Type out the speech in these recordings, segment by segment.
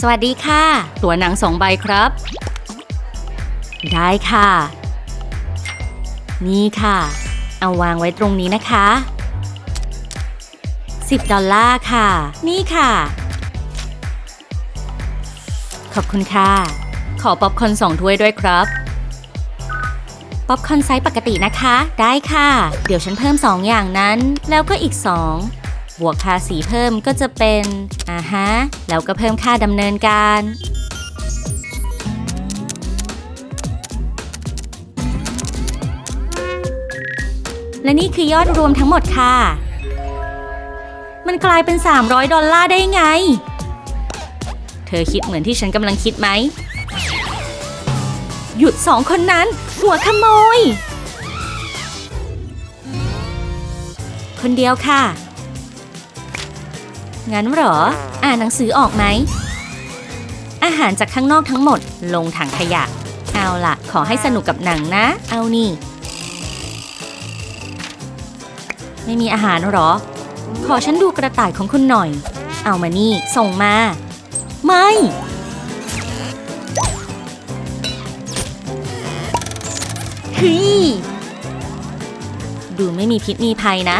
สวัสดีค่ะ ตัวหนังสองใบครับ ได้ค่ะ นี่ค่ะ เอาวางไว้ตรงนี้นะคะ 10 ดอลลาร์ค่ะ นี่ค่ะ ขอบคุณค่ะ ขอป๊อปคอร์นสองถ้วยด้วยครับป๊อปคอร์นไซส์ปกตินะคะ ได้ค่ะ เดี๋ยวฉันเพิ่ม 2 อย่างนั้น แล้วก็อีก 2 บวกค่าสีเพิ่มก็จะเป็นอ่าฮะแล้วก็เพิ่มค่าดำเนินการและนี่คือยอดรวมทั้งหมดค่ะ มันกลายเป็น 300 ดอลลาร์ได้ไง เธอคิดเหมือนที่ฉันกำลังคิดไหม หยุดสองคนนั้น หัวขโมย คนเดียวค่ะ งั้นเหรอ อ่านหนังสือออกไหม อาหารจากข้างนอกทั้งหมดลงถังขยะ เอาละขอให้สนุกกับหนังนะ เอานี่ ไม่มีอาหารหรอ ขอฉันดูกระต่ายของคุณหน่อย เอามานี่ ส่งมา ไม่ฮ้ยดูไม่มีพิษมีภัยนะ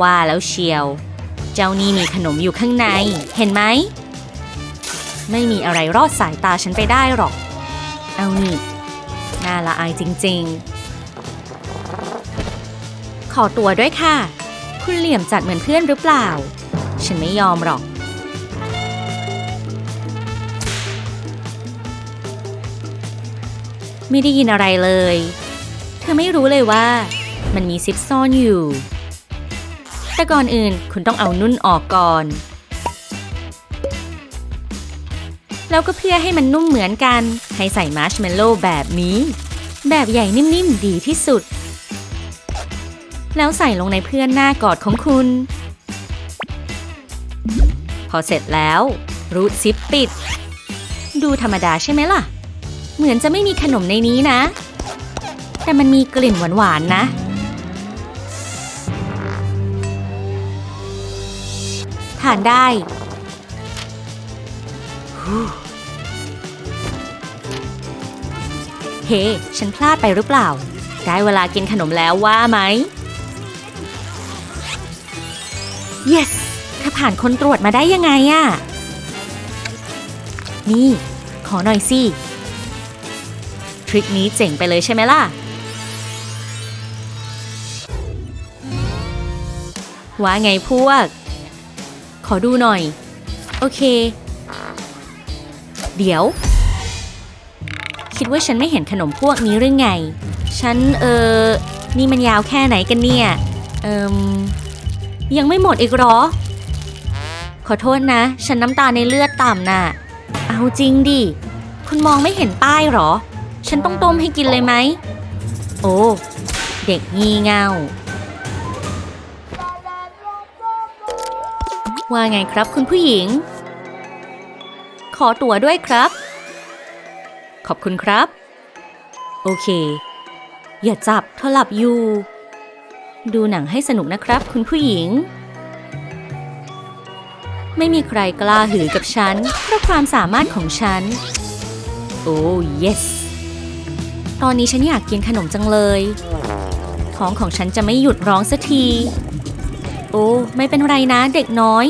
ว่าแล้วเชียว เจ้านี่มีขนมอยู่ข้างใน เห็นไหม ไม่มีอะไรรอดสายตาฉันไปได้หรอก เอานี่น่าละอายจริงๆ ขอตัวด้วยค่ะ คุณเหลี่ยมจัดเหมือนเพื่อนหรือเปล่า ฉันไม่ยอมหรอกไม่ได้ยินอะไรเลย เธอไม่รู้เลยว่ามันมีซิปซ่อนอยู่ แต่ก่อนอื่นคุณต้องเอานุ่นออกก่อน แล้วก็เพื่อให้มันนุ่มเหมือนกัน ให้ใส่มาร์ชเมลโล่แบบนี้ แบบใหญ่นิ่มๆดีที่สุด แล้วใส่ลงในเพื่อนหน้ากอดของคุณ พอเสร็จแล้ว รูดซิปปิด ดูธรรมดาใช่ไหมล่ะ เหมือนจะไม่มีขนมในนี้นะ แต่มันมีกลิ่นหวานๆนะ ทานได้ฮู้เฮ้ฉันพลาดไปหรือเปล่า ได้เวลากินขนมแล้วว่าไหม yes เธอผ่านคนตรวจมาได้ยังไงอะนี่ ขอหน่อยสิ ทริคนี้เจ๋งไปเลยใช่ไหมล่ะ ว่าไงพวก อดูหน่อย โอเค เดี๋ยว คิดว่าฉันไม่เห็นขนมพวกนี้หรือไง ฉันเออ นี่มันยาวแค่ไหนกันเนี่ย เอิมยังไม่หมดอีกหรอ ขอโทษนะ ฉันน้ำตาในเลือดต่ำน่ะ เอาจริงดิ คุณมองไม่เห็นป้ายเหรอ ฉันต้องต้มให้กินเลยไหม โอ้ เด็กงี่เง่า ว่าไงครับคุณผู้หญิง ขอตั๋วด้วยครับ ขอบคุณครับ โอเค อย่าจับเธอหลับอยู่ ดูหนังให้สนุกนะครับ คุณผู้หญิง ไม่มีใครกล้าหือกับฉัน เพราะความสามารถของฉัน โอ้ yes ตอนนี้ฉันอยากกินขนมจังเลย ท้องของฉันจะไม่หยุดร้องสักที โอ้ไม่เป็นไรนะเด็กน้อย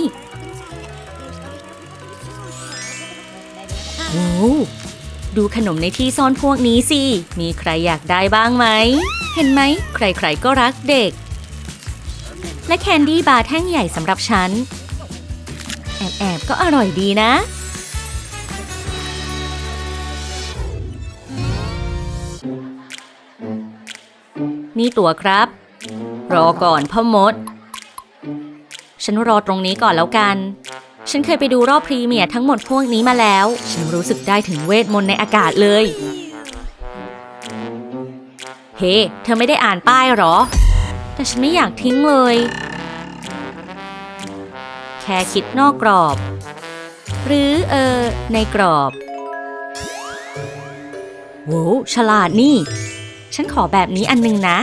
โอ้ดูขนมในที่ซ่อนพวกนี้สิ มีใครอยากได้บ้างไหม เห็นไหม ใครๆก็รักเด็ก และแคนดี้บาร์แท่งใหญ่สำหรับฉัน แอบๆก็อร่อยดีนะ นี่ตั๋วครับ รอก่อนพ่อมด ฉันรอตรงนี้ก่อนแล้วกัน ฉันเคยไปดูรอบพรีเมียร์ทั้งหมดพวกนี้มาแล้ว ฉันรู้สึกได้ถึงเวทมนต์ในอากาศเลย เฮ้เธอไม่ได้อ่านป้ายหรอ แต่ฉันไม่อยากทิ้งเลย แค่คิดนอกกรอบ หรือเออ ในกรอบโว้วฉลาดนี่ ฉันขอแบบนี้อันหนึงนะ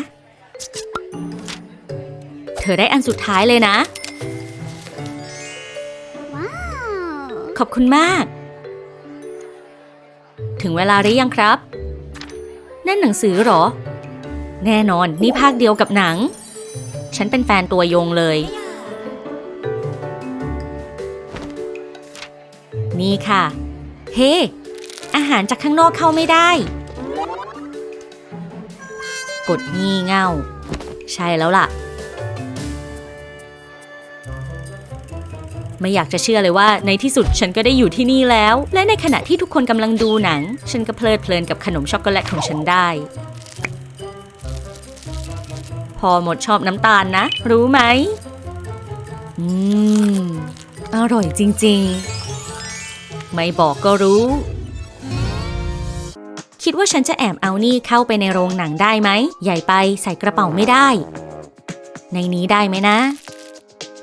เธอได้อันสุดท้ายเลยนะ ขอบคุณมาก ถึงเวลาหรือยังครับ นั่นหนังสือหรอ แน่นอนนี่ภาคเดียวกับหนัง ฉันเป็นแฟนตัวยงเลย นี่ค่ะ เฮ้อาหารจากข้างนอกเข้าไม่ได้ กดงี่เง่า ใช่แล้วล่ะ ไม่อยากจะเชื่อเลยว่าในที่สุดฉันก็ได้อยู่ที่นี่แล้ว และในขณะที่ทุกคนกำลังดูหนัง ฉันก็เพลิดเพลินกับขนมช็อกโกแลตของฉันได้ พอหมดชอบน้ำตาลนะ รู้ไหม อืม อร่อยจริงๆ ไม่บอกก็รู้ คิดว่าฉันจะแอบเอานี่เข้าไปในโรงหนังได้ไหม ใหญ่ไปใส่กระเป๋าไม่ได้ ในนี้ได้ไหมนะ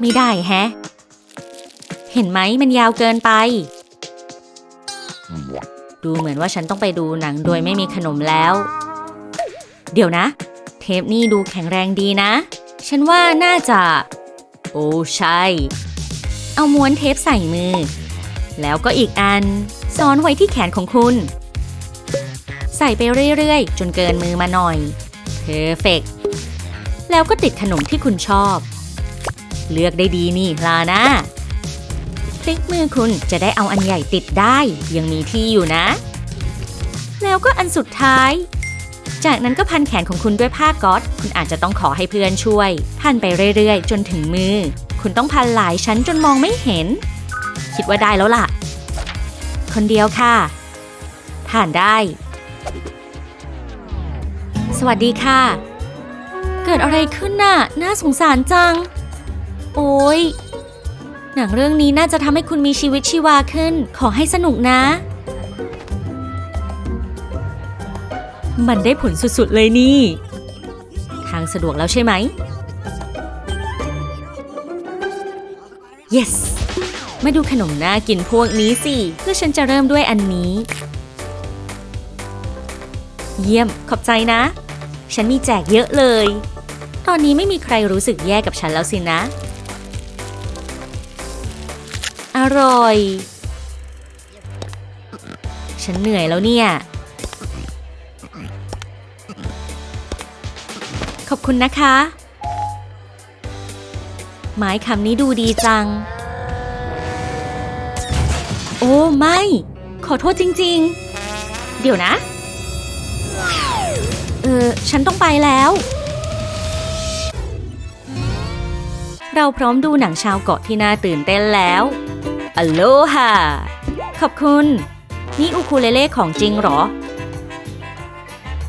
ไม่ได้แฮะ เห็นไหมมันยาวเกินไป ดูเหมือนว่าฉันต้องไปดูหนังโดยไม่มีขนมแล้ว เดี๋ยวนะ เทปนี่ดูแข็งแรงดีนะ ฉันว่าน่าจะ โอ้ใช่ เอาม้วนเทปใส่มือ แล้วก็อีกอันซ้อนไว้ที่แขนของคุณ ใส่ไปเรื่อยๆ จนเกินมือมาหน่อยเพอร์เฟกแล้วก็ติดขนมที่คุณชอบ เลือกได้ดีนี่ลานะ ลิกมือคุณจะได้เอาอันใหญ่ติดได้ ยังมีที่อยู่นะ แล้วก็อันสุดท้าย จากนั้นก็พันแขนของคุณด้วยผ้าก๊อตคุณอาจจะต้องขอให้เพื่อนช่วย พันไปเรื่อยๆ จนถึงมือ คุณต้องพันหลายชั้นจนมองไม่เห็น คิดว่าได้แล้วล่ะ คนเดียวค่ะ ผ่านได้ สวัสดีค่ะ เกิดอะไรขึ้นน่ะ น่าสงสารจัง โอ้ย หนังเรื่องนี้น่าจะทำให้คุณมีชีวิตชีวาขึ้น ขอให้สนุกนะ มันได้ผลสุดๆเลยนี่ ทางสะดวกแล้วใช่ไหม yes มาดูขนมน่ากินพวกนี้สิ เพื่อฉันจะเริ่มด้วยอันนี้ เยี่ยม ขอบใจนะ ฉันมีแจกเยอะเลย ตอนนี้ไม่มีใครรู้สึกแย่กับฉันแล้วสินะ ร่อย ฉันเหนื่อยแล้วเนี่ย ขอบคุณนะคะไม้คำนี้ดูดีจัง โอ้ไม่ ขอโทษจริง ๆ เดี๋ยวนะ เออ ฉันต้องไปแล้วเราพร้อมดูหนังชาวเกาะที่น่าตื่นเต้นแล้ว อโลฮาขอบคุณ นี่อูคูเลเล่ของจริงเหรอ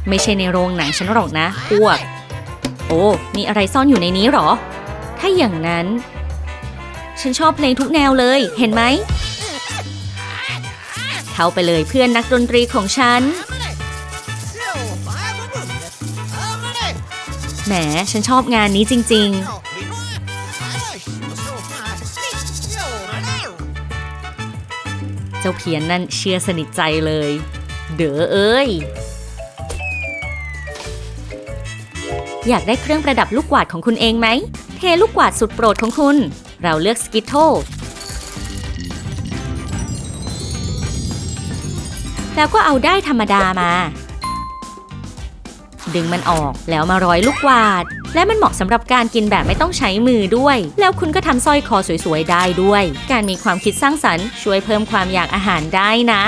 ไม่ใช่ในโรงหนังฉันหรอกนะพวก โอ้ มีอะไรซ่อนอยู่ในนี้เหรอ ถ้าอย่างนั้น ฉันชอบเพลงทุกแนวเลย เห็นไหม เข้าไปเลยเพื่อนนักดนตรีของฉัน แหม ฉันชอบงานนี้จริง ๆ จ้าเพียนนั่นเชื่อสนิทใจเลย เด๋อเอ้ย อยากได้เครื่องประดับลูกกวาดของคุณเองไหม เทลูกกวาดสุดโปรดของคุณ เราเลือกสกิทโตแล้วก็เอาได้ธรรมดามา ดึงมันออกแล้วมาร้อยลูกกวาด และมันเหมาะสำหรับการกินแบบไม่ต้องใช้มือด้วย แล้วคุณก็ทำสร้อยคอสวยๆได้ด้วย การมีความคิดสร้างสรรค์ช่วยเพิ่มความอยากอาหารได้นะ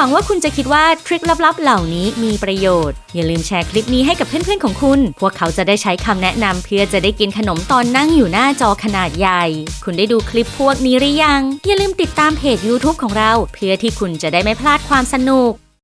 วังว่าคุณจะคิดว่าทริคลับๆ เหล่านี้มีประโยชน์ อย่าลืมแชร์คลิปนี้ให้กับเพื่อนๆของคุณ พวกเขาจะได้ใช้คำแนะนำเพื่อจะได้กินขนมตอนนั่งอยู่หน้าจอขนาดใหญ่ คุณได้ดูคลิปพวกนี้หรือยัง อย่าลืมติดตามเพจ YouTube ของเรา เพื่อที่คุณจะได้ไม่พลาดความสนุก